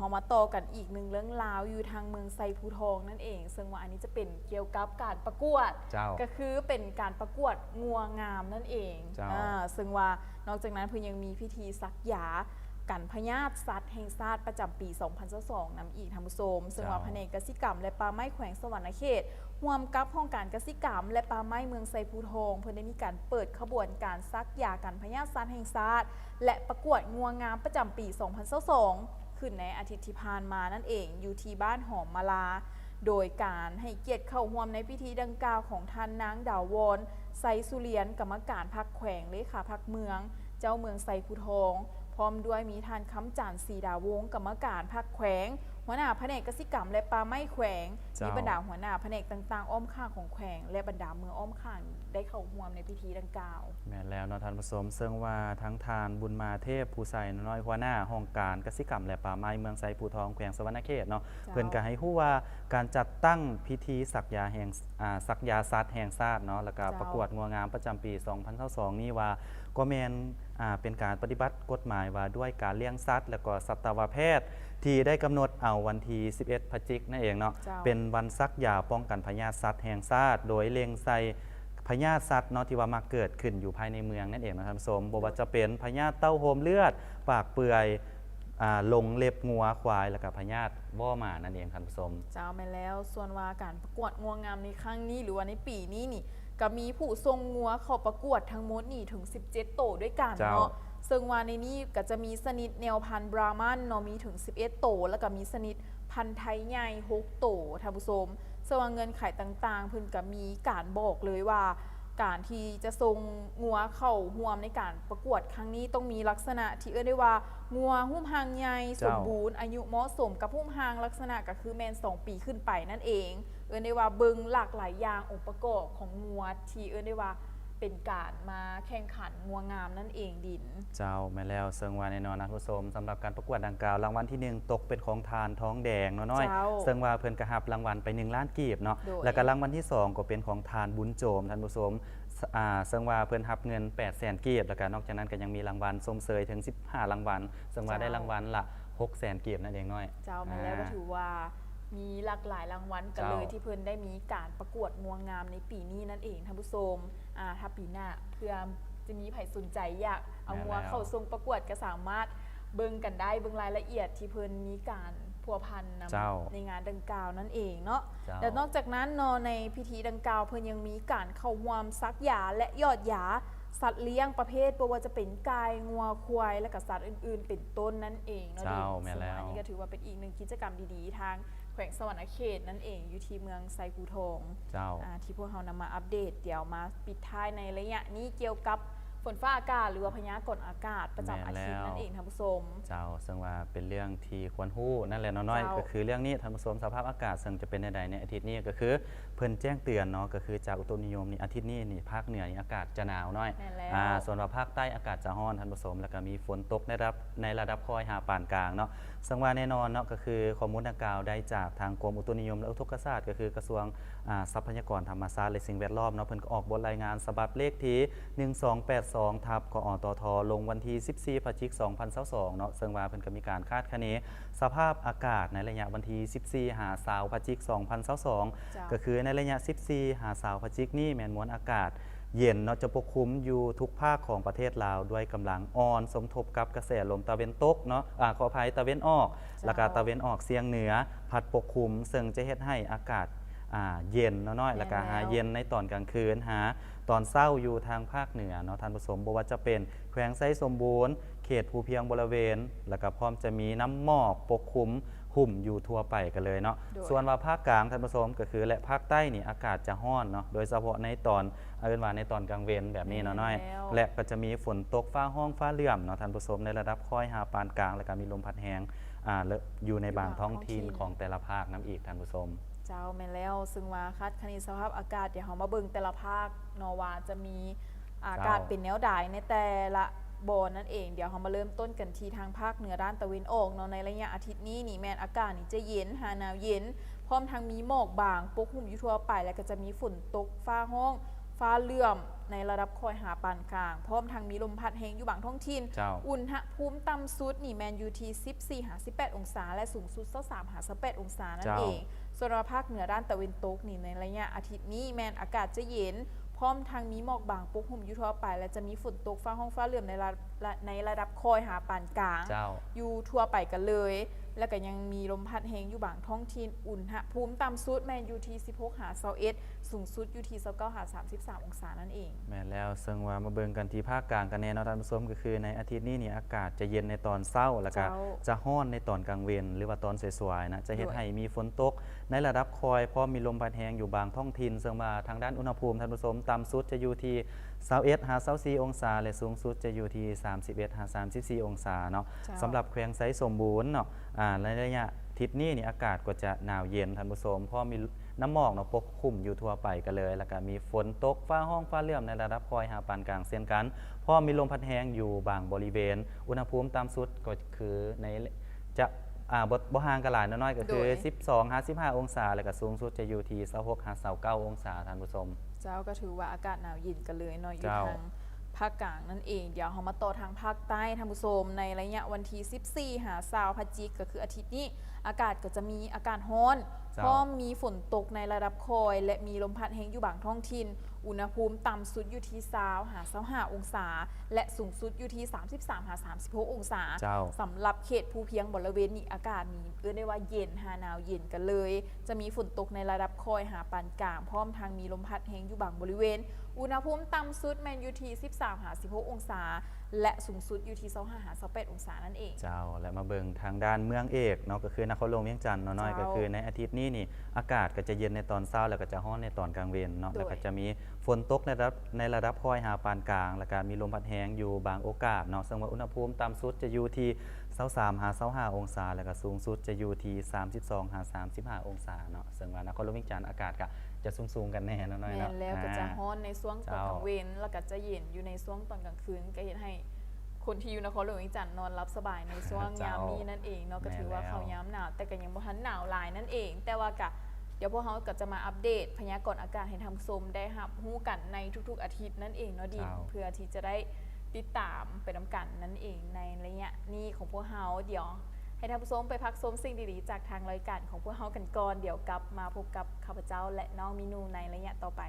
เรามาต่อกันอีกหนึ่งเรื่องราวอยู่ทางเมืองไซภูทองนั่นเอง ซึ่งว่าอันนี้จะเป็นเกี่ยวกับการประกวด เจ้า ก็คือเป็นการประกวดงัวงามนั่นเองเจ้า อ่าซึ่งว่านอกจากนั้นเพิ่นยังมีพิธีซักยากันพญาติสัตว์แห่งชาติประจำปี 2022นำอีกทำผู้ชมซึ่งว่าแผนกกสิกรรม และป่าไม้แขวงสวรรณเขตร่วมกับห้องการกสิกรรม และป่าไม้เมืองไซภูทองเพิ่นได้มีการเปิดขบวนการซักยากันพญาติสัตว์แห่งชาติและประกวดงัวงามประจำปี 2022 ขึ้นในอาทิตย์ที่ผ่านมานั่นเองอยู่ที่บ้านหอมมาลา โดยการให้เกียรติเข้าห่วมในพิธีดังกล่าวของท่านนางดาววอนไซสุเลียนกรรมการพักแขวงเลขาพักเมือง เจ้าเมืองไซภูทอง พร้อมด้วยมีท่านคำจันทร์สีดาวงศ์กรรมการพักแขวง หัวหน้าแผนกกสิกรรมและป่าไม้แขวง เจ้ามีมีบรรดาหัวหน้าแผนกต่างๆ อ้อมข้างของแขวง และบรรดาเมืองอ้อมข้างได้เข้าร่วมในพิธีดังกล่าว แม่นแล้วเนาะท่านผู้ชมซึ่งว่าทั้งทานบุญมาเทพภูไซน้อยหัวหน้าห้องการกสิกรรมและป่าไม้เมืองไซภูทองแขวงสวรรณเขตเนาะเจ้าเพิ่นก็ให้ฮู้ว่าการจัดตั้งพิธีสักยาแห่งอ่าสักยาสัตว์แห่งชาติเนาะแล้วก็เจ้าประกวดงัวงามประจำปี 2022นี่ว่า ก็แม่นอ่าเป็นการปฏิบัติกฎหมายว่าด้วยการเลี้ยงสัตว์ แล้วก็สัตวแพทย์ที่ได้กำหนดเอาวันที่ 11 พฤศจิกนั่นเองเนาะเจ้าเป็นวันซักยาป้องกันพยาธิสัตว์แห่งชาติโดยเล็งใส่พยาธิสัตว์เนาะที่ว่ามาเกิดขึ้นอยู่ภายในเมืองนั่นเองนะครับท่านผู้ชมบ่ว่าจะเป็นพยาธิเต้าโฮมเลือด ปากเปื่อยอ่าลงเล็บงัวควายแล้วก็พยาธิว่อหมานั่นเองครับท่านผู้ชมเจ้าแม่นแล้วส่วนว่าการประกวดงัวงามในครั้งนี้หรือว่าในปีนี้นี่ ก็มีผู้ทรงงัวเข้าประกวดทั้งหมดนี่ถึง 17 โตวด้วยกันเจ้าเนาะซึ่งว่าในนี้ก็จะมีสนิทแนวพันธุ์บรามันเนาะมีถึง 11 โตวแล้วก็มีสนิทพันธุ์ไทยใหญ่6โตวท่านผู้ชมส่วนว่าเงินไขต่างๆเพิ่นก็มีการบอกเลยว่า การที่จะทรงงัวเข้าห่วมในการประกวดครั้งนี้ต้องมีลักษณะที่เอื้อได้ว่างัวหุ้มหางใหญ่สเจ้ามบูรณ์อายุเหมาะสมกับหุ้มหางลักษณะก็คือแมน2 ปีขึ้นไปนั่นเอง เอื้อได้ว่าเบิงหลากหลายอย่างองค์ประกอบของงัวที่เอื้อได้ว่า เป็นการมาแข่งขันงัวงามนั่นเองดิน เจ้าแม่นแล้วซึ่งว่าแน่นอนนะท่านผู้ชมสำหรับการประกวดดังกล่าวรางวัลที่หนึ่งตกเป็นของทานท้องแดงเนาะน้อยเจ้าซึ่งว่าเพิ่นกระหับรางวัลไป1ล้านกีบเนาะโดย แล้วก็รางวัลที่สองก็เป็นของทานบุญโจมท่านผู้ชมอ่าซึ่งว่าเพิ่นรับเงิน8 0 0 0 0 0กีบแล้วก็นอกจากนั้นก็ยังมีรางวัลสมเสยถึง 15 รางวัลซึ่งว่าได้รางวัลละ6 0 0 0 0กีบนั่นเองน้อย เจ้ามาแล้วก็ถือว่า มีหลากหลายรางวัลกันเจ้าเลยที่เพิ่นได้มีการประกวดงัวงามในปีนี้นั่นเองท่านผู้ชมอ่าถ้าปีหน้าเพื่อจะมีไผสนใจอยากเอางัวเข้าทรงประกวดก็สามารถเบิ่งกันได้เบิ่งรายละเอียดที่เพิ่นมีการพัวพันนเจ้าำในงานดังกล่าวนั่นเองเนาะเจ้าแต่นอกจากนั้นเนาะในพิธีดังกล่าวเพิ่นยังมีการเข้าร่วมซักยาและยอดยาสัตว์เลี้ยงประเภทบ่ว่าจะเป็นไก่งัวควายและก็สัตว์อื่นๆ เป็นต้นนั่นเองเนาะเจ้าดิแม่นแล้วซึ่งอันนี้ก็ถือว่าเป็นอีกหนึ่งกิจกรรมดีๆทาง แขวงสวรรณเขตนั่นเองอยู่ที่เมืองไซกูทองเจ้าอาที่พวกเรานำมาอัปเดต เดี๋ยวมาปิดท้ายในระยะนี้เกี่ยวกับ ฝนฟ้าอากาศหรือว่าพยากรณ์อากาศประจำอาทิตย์นั่นเองท่านผู้ชม เจ้าซึ่งว่าเป็นเรื่องที่ควรฮู้นั่นแหละเนาะน้อยเจ้าก็คือเรื่องนี้ท่านผู้ชมสภาพอากาศซึ่งจะเป็นใดๆในอาทิตย์นี้ก็คือเพิ่นแจ้งเตือนเนาะก็คือจากอุตุนิยมนี่อาทิตย์นี้นี่ภาคเหนือนี่อากาศจะหนาวน้อยแม่นแล้วอ่าส่วนว่าภาคใต้อากาศจะร้อนท่านผู้ชมแล้วก็มีฝนตกในระดับในระดับคอยหาปานกลางเนาะซึ่งว่าแน่นอนเนาะก็คือข้อมูลดังกล่าวได้จากทางกรมอุตุนิยมและอุทกศาสตร์ก็คือกระทรวงอ่าทรัพยากรธรรมชาติและสิ่งแวดล้อมเนาะเพิ่นก็ออกบทรายงานฉบับเลขที่ 1282ทับกอตทลงวันที่ 14พฤศจิกายน2022เนาะซึ่งว่าเพิ่นก็มีการคาดคะเนสภาพอากาศในระยะวันที่14หาสาวพฤศจิกายนเจ้า2022ก็คือในระยะ 14หาสาวพฤศจิกนี่แมนมวลอากาศเย็นเนาะจะปกคลุมอยู่ทุกภาคของประเทศลาวด้วยกำลังอ่อนสมทบกับกระแสลมตะเวนตกเนาะอ่าขออภัยตะเวนออก แล้วก็ตะเวนออกเสียงเหนือ พัดปกคลุมซึ่งจะเฮ็ดให้อากาศอ่า เย็นเนาะน้อยแล้วก็หาเย็นในตอนกลางคืนหาตอนเช้าอยู่ทางภาคเหนือเนาะท่านผู้ชมบ่ว่าจะเป็นแขวงไซสมบูรณ์ เขตภูเพียงบริเวณ แล้วก็พร้อมจะมีน้ำหมอกปกคลุมหุ่มอยู่ทั่วไปกันเลยเนาะโดยส่วนว่าภาคกลางท่านผู้ชมก็คือ และภาคใต้นี่อากาศจะร้อนเนาะโดยเฉพาะในตอนเอาเป็นว่าในตอนกลางเวนแบบนี้เนาะน้อยแล้วและก็จะมีฝนตกฟ้าห้องฟ้าเหลื่อมเนาะท่านผู้ชมในระดับค่อยหาปานกลาง แล้วก็มีลมพัดแรง อ่าและอยู่ในบางท้องถิ่นของแต่ละภาคน้ำอีกท่านผู้ชม เจ้าแม่นแล้วซึ่งว่าคาดคะเนสภาพอากาศเดี๋ยวเรามาเบิ่งแต่ละภาคเนอว่าจะมีอากาศเจ้าเป็นแนวใดในแต่ละบอนนั่นเองเดี๋ยวเรามาเริ่มต้นกันที่ทางภาคเหนือด้านตะวันออกเนาะในระยะอาทิตย์นี้นี่แม่นอากาศนี่จะเย็นหาหนาวเย็น พร้อมทั้งมีหมอกบางปกคลุมอยู่ทั่วไป แล้วก็จะมีฝนตกฟ้าห้อง ฟ้าเหลื่อม ในระดับคอยหาปานกลาง พร้อมทางมีลมพัดแห้งอยู่บางท้องถิ่นเจ้า อุณหภูมิต่ำสุดนี่แมนอยู่ที่14หา18 องศา และสูงสุด23หา18องศานั่นเจ้า เองส่วนภาคเหนือด้านตะวันตกนี่ในระยะอาทิตย์นี้แมนอากาศจะเย็น พร้อมทางมีหมอกบางปกคลุมอยู่ทั่วไป และจะมีฝนตกฟ้าห้องฟ้าเหลื่อมในระในระดับคอยหาปานกลาง เจ้า อยู่ทั่วไปกันเลย แล้วก็ยังมีลมพัดแหงอยู่บางท้องถิ่นอุณหภูมิต่ำสุดแมนอยู่ที่16 หา21สูงสุดอยู่ที่29หา33 องศานั่นเอง แม่นแล้วซึ่งว่ามาเบิ่งกันที่ภาคกลางกันแน่เนาะท่านผู้ชมก็คือในอาทิตย์นี้นี่อากาศจะเย็นในตอนเช้าแล้วก็เจ้า จะร้อนในตอนกลางเวนหรือว่าตอนสวยๆนะจะเฮ็ดด้วยให้มีฝนตก ในระดับคอยพร้อมมีลมพัดแรงอยู่บางท้องถิ่นซึ่งว่าทางด้านอุณหภูมิท่านผู้ชมต่ำสุดจะอยู่ที่21หา24องศาและสูงสุดจะอยู่ที่ 31หา34 องศาเนาะเจ้าสำหรับแขวงไซสมบูรณ์เนาะอ่าในระยะทิศนี้นี่อากาศก็จะหนาวเย็นท่านผู้ชมเพราะมีน้ำหมอกเนาะปกคลุมอยู่ทั่วไปกันเลย แล้วก็มีฝนตกฟ้าห้องฟ้าเลื่อมในระดับคอยหาปานกลางเช่นกันเพราะมีลมพัดแรงอยู่บางบริเวณ อุณหภูมิต่ำสุดก็คือในจะอ่าบ่บ่ห่างกันหลายน้อยๆก็คือโดย12 55 องศา แล้วก็สูงสุดจะอยู่ที่26 59 องศาท่านผู้ชมเจ้าก็ถือว่าอากาศหนาวเย็นกันเลยเนาะอยู่เจ้า ทางภาคกลางนั่นเอง เดี๋ยวเรามาต่อทางภาคใต้ท่านผู้ชมในระยะวันที่ 14 หาซาวพฤศจิกก็คืออาทิตย์นี้ อากาศก็จะมีอากาศร้อน เจ้า พร้อมมีฝนตกในระดับคอย และมีลมพัดแรงอยู่บางท้องถิ่น อุณหภูมิต่ำสุดอยู่ที่20หา25องศา และสูงสุดอยู่ที่ 33หา36 องศาเจ้า สำหรับเขตภูเพียงบริเวณนี้อากาศนี้เอื้อได้ว่าเย็นหาหนาวเย็นกันเลย จะมีฝนตกในระดับคอยหาปานกลาง พร้อมทางมีลมพัดแห้งอยู่บางบริเวณ อุณหภูมิต่ำสุดแมนอยู่ที่13หา16 องศาและสูงสุดอยู่ที่25หา28องศานั่นเอง เจ้าและมาเบิงทางด้านเมืองเอกเนาะก็คือนครหลวงเวียงจันทน์เนาะน้อยเจ้าก็คือในอาทิตย์นี้นี่อากาศก็จะเย็นในตอนเช้าแล้วก็จะร้อนในตอนกลางเวรเนาะโดย แล้วก็จะมีฝนตกในระดับในระดับคอยหาปานกลาง แล้วก็มีลมพัดแรงอยู่บางโอกาสเนาะซึ่งว่าอุณหภูมิต่ำสุดจะอยู่ที่23หา25องศา แล้วก็สูงสุดจะอยู่ที่32หา35 องศาเนาะซึ่งว่านครหลวงเวียงจันทน์อากาศก็ จะสูงๆกันแน่เนาะน้อยแมเนาะนแล้วก็จะอ่า ฮ้อนในช่วงตอนเจ้ากลางเวนแล้วก็จะเย็นอยู่ในช่วงตอนกลางคืนก็เห็นให้คนที่อยู่นครหลวงวิจันทน์นอนรับสบายในช่วงเจ้ายามนี้นั่นเองเนาะก็ถือว่าแม่นแล้ว เขายามหนาวแต่ก็ยังบ่ทันหนาวหลายนั่นเอง แต่ว่ากะเดี๋ยวพวกเขาก็จะมาอัปเดตพยากรณ์อากาศให้ทำชมได้รับรู้กันในทุกๆอาทิตย์นั่นเองเนาะดินเจ้าเพื่อที่จะได้ติดตามไปนำกันนั่นเองในระยะนี้ของพวกเขาเดี๋ยว ให้ท่านผู้ชมไปพักชมสิ่งดีๆ จากทางรายการของพวกเฮากันก่อน เดี๋ยวกลับมาพบกับข้าพเจ้าและน้องมินูในระยะต่อไป